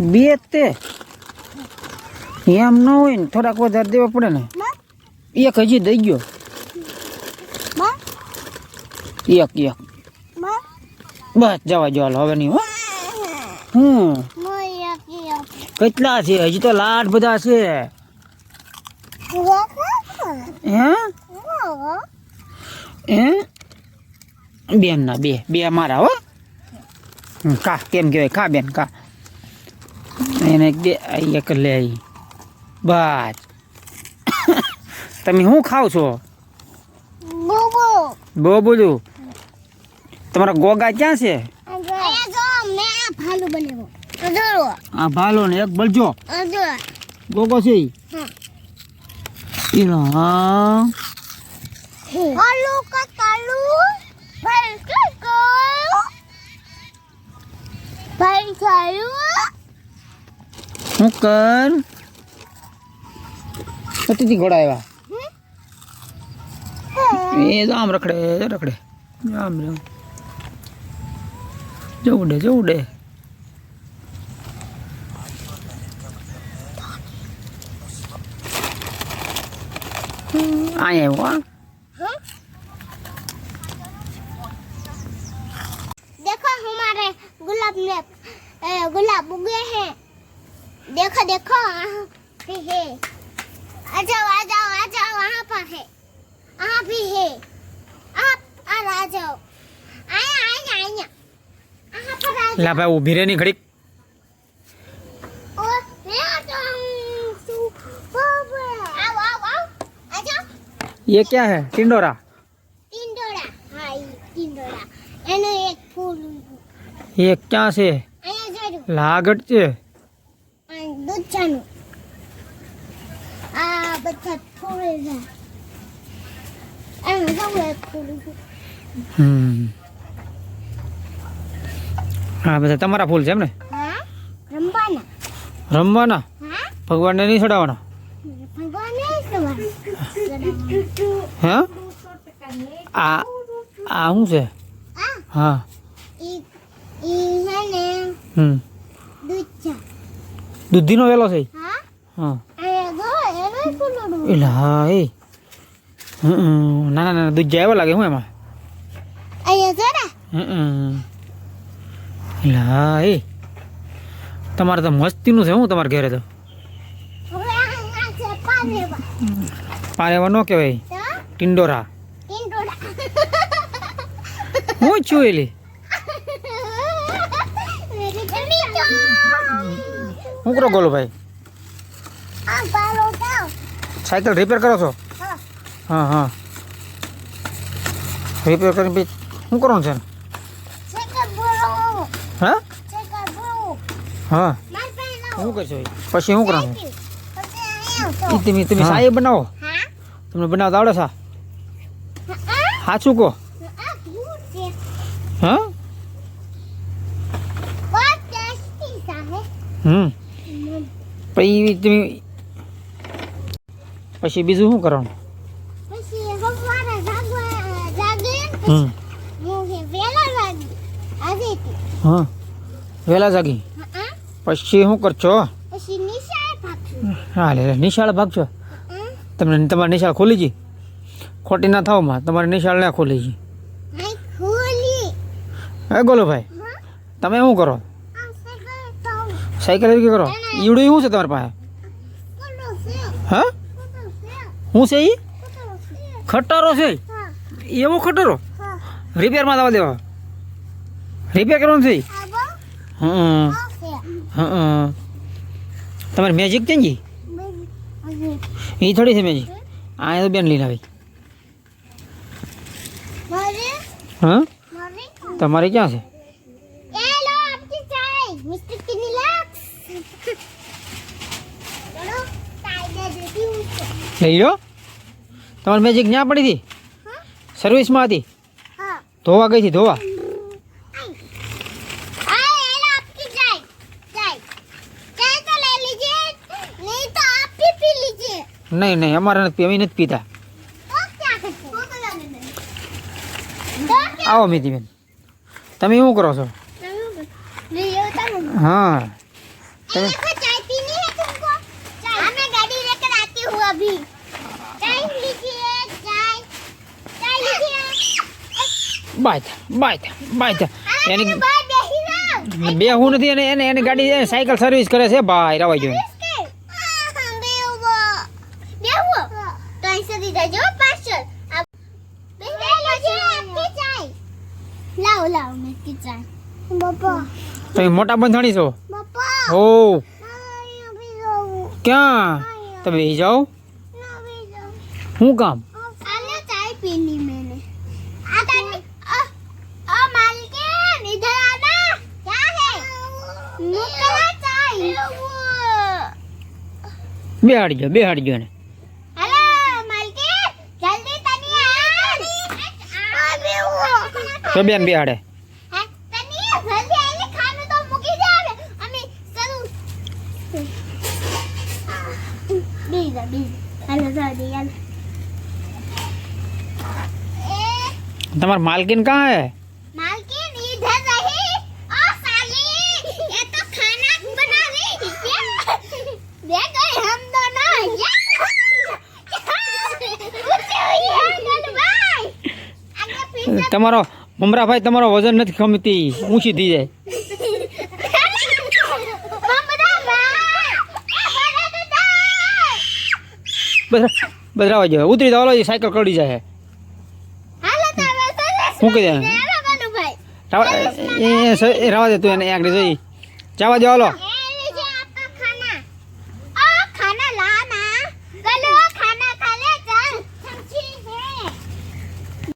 બે તે એમ ન હોય ને થોડાક વધારે દેવા પડે ને. એક હજી દઈ ગયો. એક એક. બસ જવા જો હાલો હવે નહીં હો. હમ. કેટલા છે? હજી તો લાડ બધા છે. હે? હે? બેન ના બે બે મારા હો. કા કેમ કહેવાય? ખા બેન કા? એને બે આ એક લે બસ તમે શું ખાવ છો બહુ બધું તમારા ગોગા ક્યાં છે આ ભાલુ ને એક બળજો ગોગો છે ઈ. હા હા ભાલુ કા કાલુ ભાઈ કાકો ભાઈ ચાલુ શું કર કતીથી ઘોડા આવ્યા એ તો આમ રખડે રખડે આમ આમ જવું દે જવું દે અહીંયા આવ્યો હા देखो हमारे गुलाब में ए, गुलाब उगे हैं देखो देखो वहाँ पे है आ जाओ आ जाओ आ जाओ वहाँ पर है वहाँ भी है आप और आ जाओ आया आया आया वहाँ पर आ લા ભાઈ ઊભી રહે ની ઘડીક जाओ और मैं आ जाऊँ सु- बाबा। आओ आओ आओ आ जाओ ये क्या है टिंडोरा टिंडोरा हाँ ये टिंडोरा એનું એક ફૂલ ये क्या છે અહીંયા જોજો લાગટ છે આ દૂધાનું આ બધા થોડે એમ જવું થોડું હમ. હા બધા તમારા ફૂલ છે એમ ને? હા? રમવાના. રમવાના? હા? ભગવાનને નહીં ચડાવવાના? હે? આ આ શું છે? હા. હમ. દૂધ દૂધીનો વેલો છે? હા. એટલે હા એ. હમ, નાના નાના દૂધ જાય એવા લાગે હું એમાં? એટલે હા એ. તમારે તો મસ્તીનું છે હું તમારે ઘરે તો. પારેવા ન કહેવાય. ટિંડોરા. હું છું એલી મેરી જમી તો હું કરો ગોલો ભાઈ? આ સાયકલ રિપેર કરો છો? હા. હા હા. રિપેર કરીને પછી શું કરવાનું છે? હા? હા. માર પાસે શું કરશો પછી શું કરવાનું? તમે તમે સાહેબ બનાવો. હા? તમને બનાવતા આવડે સા હા? સાચું કહો? આ ક્યુટ છે. હા? બહુ હમ. પછી તમે પછી બીજું શું કરવાનું? હું હે વેલા જાગી. હા. વહેલા જાગી? પછી શું કરશો? હા લે નિશાળ ભાગશો? તમને તમારી નિશાળ ખોલી જી ખોટી ના થાવમાં તમારી નિશાળ ના ખોલી જી નહીં ખોલી. હે ગોલો ભાઈ તમે શું કરો? સાયકલ એવી કરો. ઈવડું શું છે તમારી પાસે? હા? છે શું છે એ ખટારો છે એવો ખટારો? રિપેરમાં દવા દેવા. રિપેર કરવાનું છે હં. હં. તમારી મેજિક છે ને એ થોડી છે મેજિક આ તો બેન લઈને આવી. હા? તમારે ક્યાં છે? હીરો તમારી મેજિક ન્યા પડી હતી સર્વિસમાં હતી ધોવા ગઈ હતી ધોવા નહીં નહીં અમારે નથી અમે નથી પીતા આવો મિતિબેન તમે શું કરો છો હા તમે બાય બાય બાય એની બે હું નથી અને એને એની ગાડી સાયકલ સર્વિસ કરે છે ભાઈ રવાઈ ગયો. તમે મોટા બંધાણી છો? ઓ ક્યાં? તમે જાઓ. હું કામ? પીની. બેહાડજો બેહાડજો ને તો બેન બેહાડે. તમારા માલકીન કાં હે? તમારો મમરાભાઈ તમારો વજન નથી ખમતી ઊંચી થઈ જાય. બદરાવા જાય ઉતરી જવા સાયકલ કરડી જાય શું કહી દે રાવા દે તું એને આગળ જઈ. જવા દેવાલો